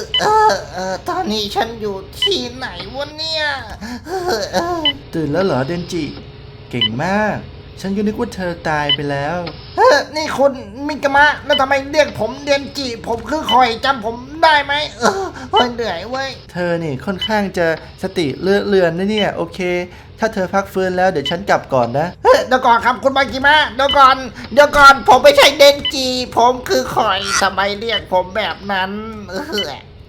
อเออเออตอนนี้ฉันอยู่ที่ไหนวะเนี่ยเออเออ ตื่นแล้วเหรอเดนจิ เก่งมาก ฉันก็นึกว่าเธอตายไปแล้วเออนี่คุณมิกามะแล้วทำไมเรียกผมเดนจิผมคือคอยจำผมได้ไหมเออเฮ้ยเหนื่อยเว้ย เธอนี่ค่อนข้างจะสติเลื่อนเลือนนะเนี่ย โอเค ถ้าเธอพักฟื้นแล้วเดี๋ยวฉันกลับก่อนนะ เฮ้ยเดี๋ยวก่อนครับคุณมากิมะเดี๋ยวก่อนเดี๋ยวก่อนผมไม่ใช่เดนจิผมคือคอยทำไมเรียกผมแบบนั้น เออ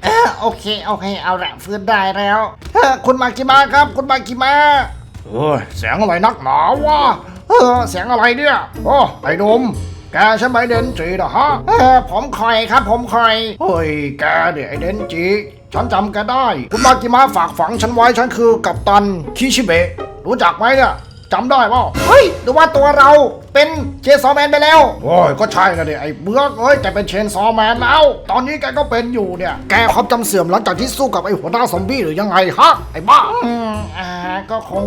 เออโอเคโอเคเอาละฟื้นได้แล้วเออคุณมากิมะครับ คุณมากิมะเฮ้ยเสียงอะไรนักหนาวะเออเสียงอะไรเนี่ย โอ้ไอ้หนุ่มแกใช่ไหมเดนจินะฮะเออผมคอยครับ ผมคอยเฮ้ยแกเนี่ยไอ้เดนจิฉันจำแกได้ คุณมากิมะฝากฝังฉันไว้ฉันคือกัปตันคิชิเบะรู้จักไหมเนี่ยจำได้ป่าเฮ้ยหรือว่าตัวเราเป็นเชนซอแมนไปแล้ว โอ้ย ก็ใช่นะเด็ไอ้เบื้อกเอ้ยแกเป็นเชนซอแมนแล้ว ตอนนี้แกก็เป็นอยู่เนี่ย แกความจำเสื่อมหลังจากที่สู้กับไอ้หัวหน้าซอมบี้หรือยังไงฮะ ไอ้บ้า อืมอ่าก็คง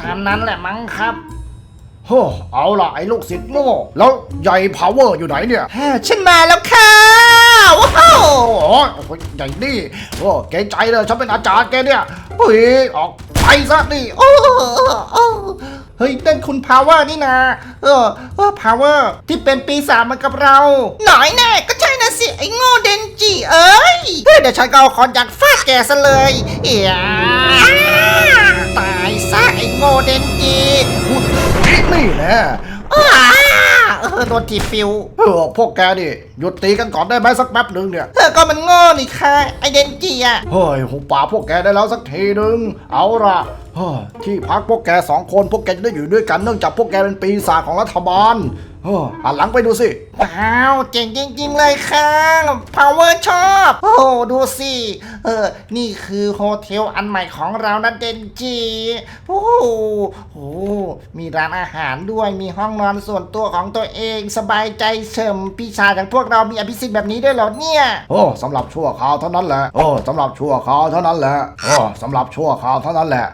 ตามนั้นแหละมั้งครับ โฮ้เอาล่ะไอ้ลูกศิษย์โง่แล้วใหญ่พาวเวอร์อยู่ไหนเนี่ยฉันมาแล้วค่ะว้าวโอ้ยใหญ่นี่โอ้เกรงใจเลยฉันเป็นอาจารย์แกเนี่ยเฮ้ยออกไปซะนี่โอ้โอ้เฮ้ยนั่นคุณพาวเวอร์นี่นะเออเออพาวเวอร์ที่เป็นปีศาจมากับเรา หน่อยแน่ก็ใช่นะสิ ไอ้โง่เดนจิเอ้ยเฮ้ยเดี๋ยวฉันก็เอาคอนจากฟาดแกซะเลยเอียตายซะไอ้โง่เดนจิ นี่แนะอ้าเออโดนทีบปิวเออพวกแกดิหยุดตีกันก่อนได้ไหมสักแป๊บหนึ่งเนี่ยเออก็มันโง่นี่ค่ะไอเดนจีอะเฮ้ยหุบปากพวกแกได้แล้วสักทีหนึ่งเอาละเฮ้ยที่พักพวกแกสองคนพวกแกจะได้อยู่ด้วยกันเนื่องจากพวกแกเป็นปีศาจของรัฐบาล หันหลังไปดูสิว้าวเจ๋งจริง ๆ เลยค่ะ power ชอบ โอ้ดูสิ เออ นี่คือโฮเทลอันใหม่ของเรานะเดนจี โอ้โหโอ้มีร้านอาหารด้วย มีห้องนอนส่วนตัวของตัวเอง สบายใจเฉิมปีชาจอย่างพวกเรามีอภิสิทธิ์แบบนี้ด้วยเหรอเนี่ย โอ้สำหรับชั่วคราวเท่านั้นแหละ โอ้สำหรับชั่วคราวเท่านั้นแหละ โอ้สำหรับชั่วคราวเท่านั้นแหละ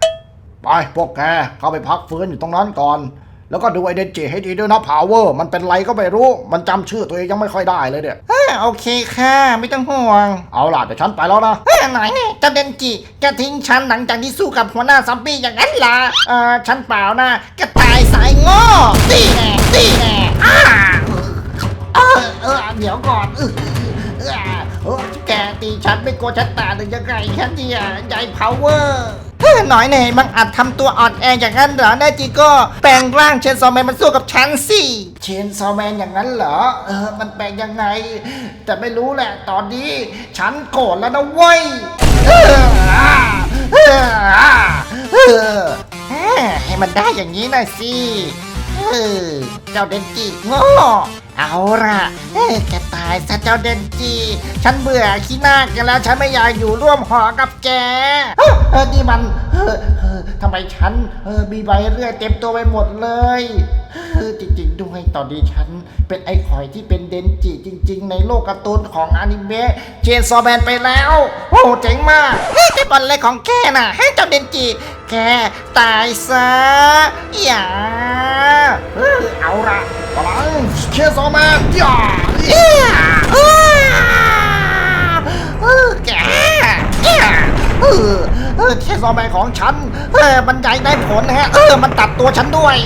ไปพวกแกเข้าไปพักฟื้นอยู่ตรงนั้นก่อน แล้วก็ดูไอเดนจิให้ดีด้วยนะพาวเวอร์มันเป็นไรก็ไม่รู้ มันจำชื่อตัวเองยังไม่ค่อยได้เลยเนี่ยโอเคค่ะไม่ต้องห่วง เอาล่ะเดี๋ยวฉันไปแล้วนะไหนเนี่ยจะเดนจิจะทิ้งฉันหลังจากที่สู้กับหัวหน้าซัมบี้อย่างนั้นล่ะเออฉันเปล่านะกระต่ายสายโง่ตีแน่ตีแน่อ้าเออเออเดี๋ยวก่อนเออเออเออแก ตีฉันไม่กลัวฉันตาหรือยังไงแค่เนี่ยใหญ่พาวเวอร์เฮ้ยหน่อยเนี่ยมังอาจทำตัวอ่อนแออย่างนั้นเหรอแน่จริงก็แปลงร่างเชนซอแมนมาสู้กับฉันสิ เชนซอแมนอย่างนั้นเหรอ เออ มันแปลงยังไง แต่ไม่รู้แหละ ตอนนี้ฉันโกรธแล้วนะเว้ยเอออ่าเอออ่าเอให้มันได้อย่างนี้หน่อยสิเออเจ้าเดนจิโง่ เอาล่ะเอ้ยแกตายซะเจ้าเดนจิฉันเบื่อขี้หน้าแกแล้วฉันไม่อยากอยู่ร่วมหอกับแกเอ้อเออนี่มันเออเออทำไมฉันเออมีใบเลือดเต็มตัวไปหมดเลยเออจริงๆด้วยตอนนี้ฉันเป็นไอ้ข่อยที่เป็นเดนจิจริง ๆ ในโลกการ์ตูนของอนิเมะเจนซอแมนไปแล้ว โอ้เจ๋งมากเฮ้ยแกบอลอะไรของแกน่ะให้เจ้าเดนจิ แกตายซะอย่าเออเอาละพลัง เชนซอมนอย่าเอ้ยเอ้ยเออแกเอ้ยเออเออเชนซอแมนของฉันเออมันใหญ่ได้ผลฮะ เออ มันตัดตัวฉันด้วย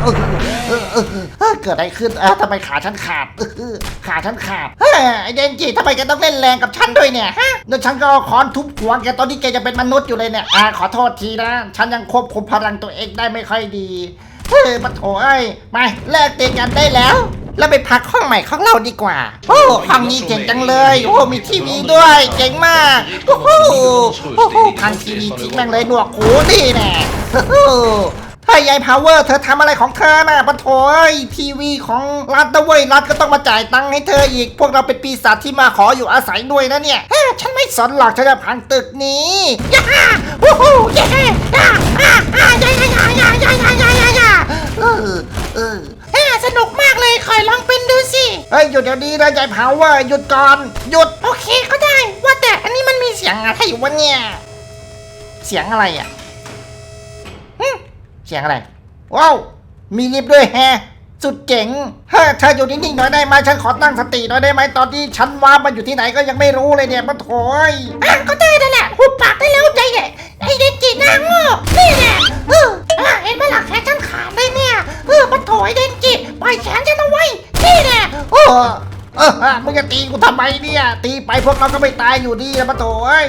เออเออเออเกิดอะไรขึ้นเออทำไมขาฉันขาดเออขาฉันขาดเฮ้ไอเดนจิทำไมแกต้องเล่นแรงกับฉันด้วยเนี่ย ฮะแล้วฉันก็ค้อนทุบหัวแกตอนที่แกจะเป็นมนุษย์อยู่เลยเนี่ย อ่า ขอโทษทีนะ ฉันยังควบคุมพลังตัวเองได้ไม่ค่อยดี เฮ้ยปะโถเอ้ยไปเลิกเตีกันได้แล้วแล้วไปพักห้องใหม่ของเราดีกว่า โอ้ห้องนี้เจ๋งจังเลย โอ้มีทีวีด้วยเจ๋งมากโอ้โหโอ้โหพังทีวีทิ้งแม่งเลยหนวกหูนี่แน่โอ้โหเฮ้ยยายพาวเวอร์เธอทำอะไรของเธอน่ะปะโถเอ้ยทีวีของรัฐนะเว้ยรัฐก็ต้องมาจ่ายตังค์ให้เธออีก พวกเราเป็นปีศาจที่มาขออยู่อาศัยด้วยนะเนี่ยเฮ้ยฉันไม่สนหรอกฉันจะพังตึกนี้ย่าโอ้โหเย้ย่าอ่าอ่าย่าย่าย่าย่าย่าย่าย่าย่า เออเออเฮ้สนุกมากเลยคอยลองเป็นดูสิ เฮ้ยหยุดเดี๋ยวนี้นะยายพาวเวอร์หยุดก่อน หยุด โอเคก็ได้ ว่าแต่อันนี้มันมีเสียงอะไรอยู่วะเนี่ย เสียงอะไรอะหึเสียงอะไร ว้าว มีลิฟต์ด้วยแฮะ สุดเจ๋งเฮ้ยเธออยู่นิ่งๆหน่อยได้ไหมฉันขอตั้งสติหน่อยได้ไหมตอนที่ฉันว่ามันอยู่ที่ไหนก็ยังไม่รู้เลยเนี่ยมันโถยอะก็ได้นั่นแหละหุบปากได้แล้วใจเนี่ยไอเด็กจีนางโง่นี่แหละเออ อะเห็นไหมล่ะแขนฉันขาดเลยเนี่ยเออมันโถยเดนจิปล่อยแขนฉันเอาไว้นี่แหละโอ้เออมึงจะตีกูทำไมเนี่ย ตีไปพวกเราก็ไม่ตายอยู่ดีนะมาโถย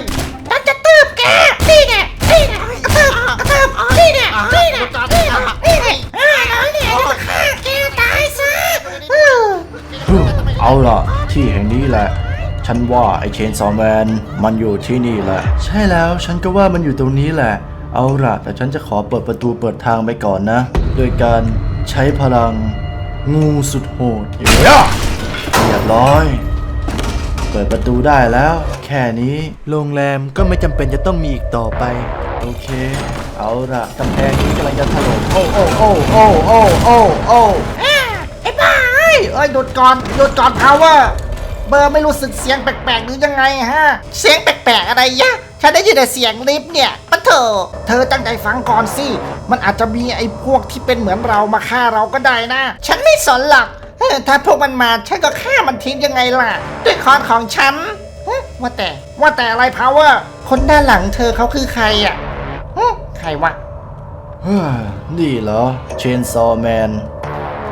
ฉันจะตืบแกนี่แหละนี่แหละกระตืบกระตืบนี่แหละนี่แหละนี่แหละนี่แหละอ่าแล้วเนี่ยจะฆ่าแกตายซะเออเอาล่ะ ที่แห่งนี้แหละ ฉันว่าไอเชนซอมแมนมันอยู่ที่นี่แหละ ใช่แล้วฉันก็ว่ามันอยู่ตรงนี้แหละ เอาล่ะ แต่ฉันจะขอเปิดประตูเปิดทางไปก่อนนะ โดยการใช้พลังงูสุดโหดเย้เรียบร้อย เปิดประตูได้แล้ว แค่นี้โรงแรมก็ไม่จำเป็นจะต้องมีอีกต่อไป โอเค เอาล่ะกำแพงนี้กำลังจะถล่มโอ้โอ้โอ้โอ้โอ้โอ้โอ้ไอ้บ้าเอ้ยเอ้ยหยุดก่อนหยุดก่อนพาวเวอร์เบอร์ไม่รู้สึกเสียงแปลกๆหรือยังไงฮะ เสียงแปลกๆอะไรยะฉันได้ยินแต่เสียงลิฟต์เนี่ยปะเถอะ เธอตั้งใจฟังก่อนสิ มันอาจจะมีไอ้พวกที่เป็นเหมือนเรามาฆ่าเราก็ได้นะ ฉันไม่สนหรอกเออถ้าพวกมันมาฉันก็ฆ่ามันทิ้งยังไงล่ะ ด้วยคอนของฉันเฮ้ยว่าแต่ว่าแต่อะไรพาวเวอร์คนด้านหลังเธอเขาคือใครอะหึใครวะ เฮ้ยนี่เหรอเชนซอแมน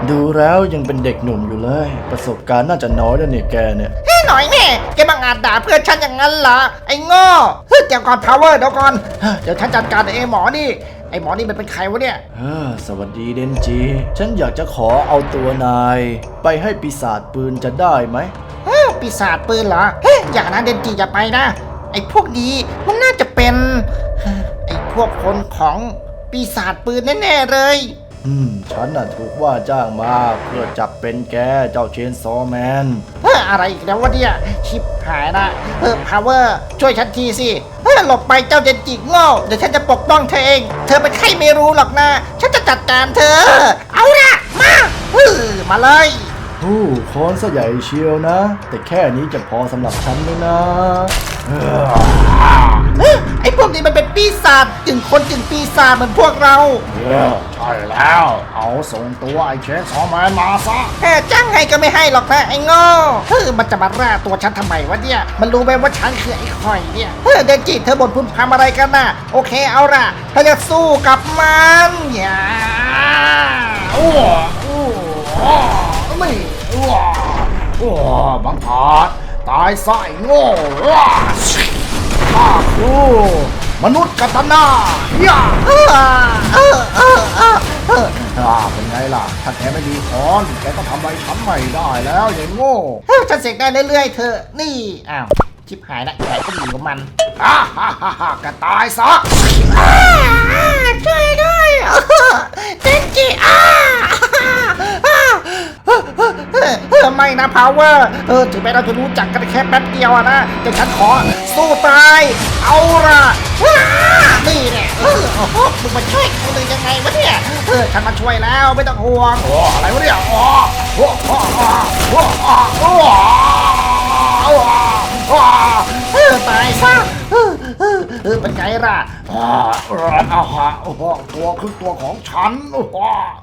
ดูแล้วยังเป็นเด็กหนุ่มอยู่เลย ประสบการณ์น่าจะน้อยนะเนี่ยแกเนี่ยแค่หน่อยแน่แกบังอาจด่าเพื่อนฉันอย่างนั้นเหรอไอ้โง่เฮ้ยเดี๋ยวก่อนพาวเวอร์เดี๋ยวก่อนเฮ้ยเดี๋ยวฉันจัดการไอ้หมอนี่ ไอ้หมอนี่มันเป็นใครวะเนี่ย เออสวัสดีเดนจี ฉันอยากจะขอเอาตัวนาย ไปให้ปีศาจปืนจะได้ไหม เฮ้ยปีศาจปืนเหรอเฮ้ยอย่านะเดนจิอย่าไปนะ ไอ้พวกนี้มันน่าจะเป็นเฮ้ยไอ้พวกคนของปีศาจปืนแน่ๆเลย อืม ฉันน่ะถูกว่าจ้างมาเพื่อจับเป็นแกเจ้าเชนซอแมน เฮ้ยอะไรอีกแล้ววะเนี่ยชิบหายละเออพาวเวอร์ช่วยฉันทีสิเฮ้ยหลบไปเจ้าเดนจิโง่เดี๋ยวฉันจะปกป้องเธอเอง เธอเป็นใครไม่รู้หรอกนะ ฉันจะจัดการเธอ เอาละมาเฮ้ยมาเลย โอ้คอนซะใหญ่เชียวนะ แต่แค่นี้จะพอสำหรับฉันไหมนะเออเฮ้ยไอ้พวกนี้มันเป็นปีศาจจึงคนจึงปีศาจเหมือนพวกเรา ใช่แล้ว เอาส่งตัวไอ้เชนซอแมนมาซะแค่จ้างให้ก็ไม่ให้หรอกนะไอ้โง่เฮ้ยมันจะมาร่าตัวฉันทำไมวะเนี่ย มันรู้ไหมว่าฉันคือไอ้ข่อยเนี่ยเฮ้ยเดนจิเธอบ่นพึมพำอะไรกันน่ะ โอเคเอาล่ะเธอจะสู้กับมันอย่าโอ้วอ้ไม่โอ้วอ้บังอาจตายซะไอ้โง่อ้วข้าคือ มนุษย์กัตนาย่าเออเออเออเออเอออ่าเป็นไงล่ะ ถ้าแกไม่มีคอน แกก็ทำอะไรฉันไม่ได้แล้วยายโง่เฮ้ยฉันเสกได้เรื่อยๆเธอะนี่ อ้าว ชิบหายละใครก็อยู่กับมันอ่าฮ่าฮ่าฮ่ากระตายซะช่วยด้วยเดนจิอ้าไม่นะพาวเวอร์ เออ ถึงแม้เราจะรู้จักกันแค่แป๊บเดียวอะนะ แต่ฉันขอ สู้ตาย เอาละว้านี่แหละเออโอ้โหมึงมาช่วยกูเลยยังไงวะเนี่ยเออฉันมาช่วยแล้วไม่ต้องห่วงโอ้อะไรวะเนี่ยอ๋อโอ้โอ้โอ้โอ้โอ้โอ้โอ้เออตายซะเออเออเออเป็นไงล่ะอ่าอ่าโอ้โหตัวคือตัวของฉันโอ้โห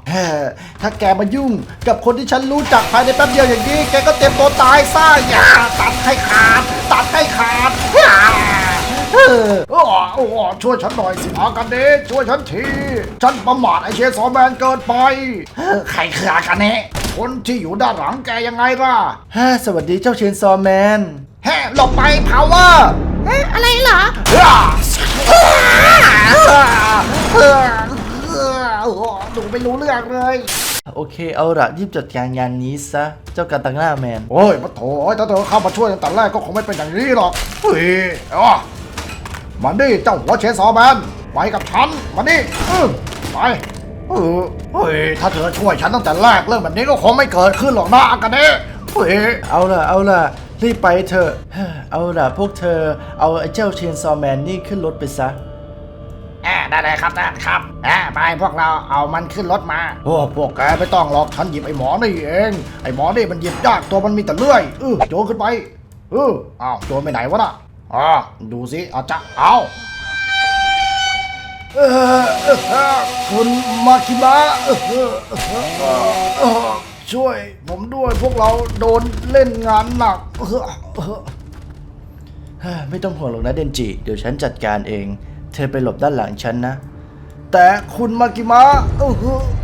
เฮ้อถ้าแกมายุ่งกับคนที่ฉันรู้จักภายในแป๊บเดียวอย่างนี้ แกก็เต็มตัวตายซะอย่าตัดให้ขาดตัดให้ขาด ออโอ้โอ้ช่วยฉันหน่อยสิอากันเดชช่วยฉันที ฉันประมาทไอเชนซอแมนเกินไปเออใครคืออากันเนะคนที่อยู่ด้านหลังแกยังไงล่ะฮ่าสวัสดีเจ้าเชนซอแมนแฮ่หลบไปพาวเวอร์อะไรเหรออ่าเออเออเออโอ้โหดูไม่รู้เรื่องเลยโอเค เอาละรีบจัดการงานนี้ซะ เจ้าการตังหน้าแมน โอ้ยมาโถยถ้าเธอเข้ามาช่วยตั้งแต่แรกก็คงไม่เป็นอย่างนี้หรอก เฮ้ยอ๋อ มาดิเจ้าหัวเชนซอแมนไปกับฉันมาดิเออไปเออเฮ้ยถ้าเธอช่วยฉันตั้งแต่แรกเรื่องแบบนี้ก็คงไม่เกิดขึ้นหรอกนะอากันเดชเฮ้ยเอาละเอาละรีบไปเถอะฮ่าเอาละพวกเธอเอาไอ้เจ้าเชนซอแมนนี่ขึ้นรถไปซะอ่าได้เลยครับท่านครับอ่าไปพวกเราเอามันขึ้นรถมาโอ้พวกแกไม่ต้องหรอกฉันหยิบไอ้หมอนี่เอง ไอ้หมอนี่มันหยิบยากตัวมันมีแต่เลื่อยเออโจรขึ้นไปเอออ้าวโจรไปไหนวะน่ะ อ๋อดูสิเอาจะเอาเออเออคุณมาคิมะเออเออเออเออช่วยผมด้วยพวกเราโดนเล่นงานหนักเออเออฮ่าไม่ต้องห่วงหรอกนะเดนจิ เดี๋ยวฉันจัดการเอง เธอไปหลบด้านหลังฉันนะ แต่คุณมากิมะเออ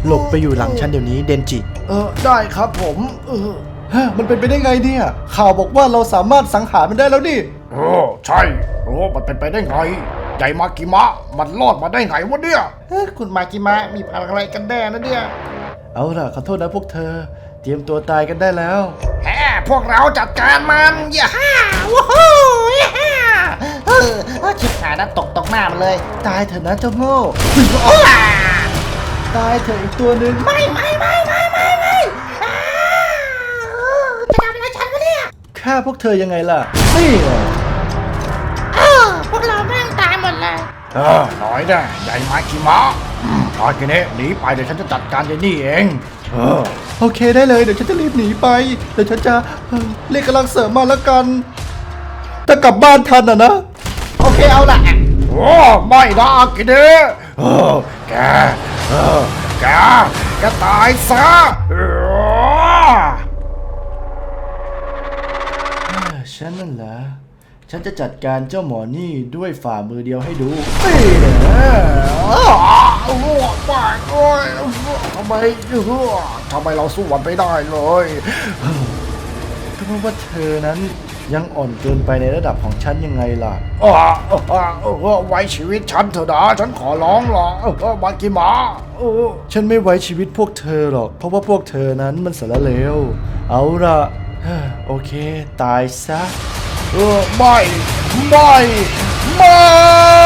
หลบไปอยู่หลังฉันเดี๋ยวนี้เดนจิ เออได้ครับผมเออ ฮะมันเป็นไปได้ไงเนี่ย ข่าวบอกว่าเราสามารถสังหารมันได้แล้วดิเออใช่โอ้มันเป็นไปได้ไงใหญ่มากิมะ มันรอดมาได้ไงวะเนี่ยเอ้ยคุณมากิมะมีพลังอะไรกันแน่นะเนี่ย เอาล่ะขอโทษนะพวกเธอ เตรียมตัวตายกันได้แล้ว แฮ่พวกเราจัดการมันอย่าฮ่าว้าวอย่าฮ่าเออเออชิบหายนะตกตกหน้ามันเลยตายเถอะนะเจ้าโง่โอ้ล่ะตายเถอะอีกตัวหนึ่งไม่ไม่ไม่ไม่ไม่ไม่อ้าจะทำอะไรฉันวะเนี่ย ฆ่าพวกเธอยังไงล่ะ นี่ไงเออพวกเราแม่งตายหมดเลย เออน้อยแน่ใหญ่มากิมะอืมตอนนี้หนีไปเดี๋ยวฉันจะจัดการยายนี่เอง เออ โอเคได้เลยเดี๋ยวฉันจะรีบหนีไป เดี๋ยวฉันจะเอ่อเรียกกำลังเสริมมาแล้วกันแต่กลับบ้านทันอะนะ โอเคเอาละโอ้ไม่นะอากิเดะเออแกเออแกแกตายซะเออ ฉันนั่นแหละฉันจะจัดการเจ้าหมอนี่ด้วยฝ่ามือเดียวให้ดูนี่แหละอ้าวโอ้ไปโอ้ยทำไมทำไมเราสู้มันไม่ได้เลยก็เพราะว่าเธอนั้นยังอ่อนเกินไปในระดับของฉันยังไงล่ะอ่าไว้ชีวิตฉันเถอะนะฉันขอร้องละเออมากิมาฉันไม่ไว้ชีวิตพวกเธอหรอก เพราะว่าพวกเธอนั้นมันสารเลว เอาละ โอเค ตายซะเออไม่ ไม่ ไม่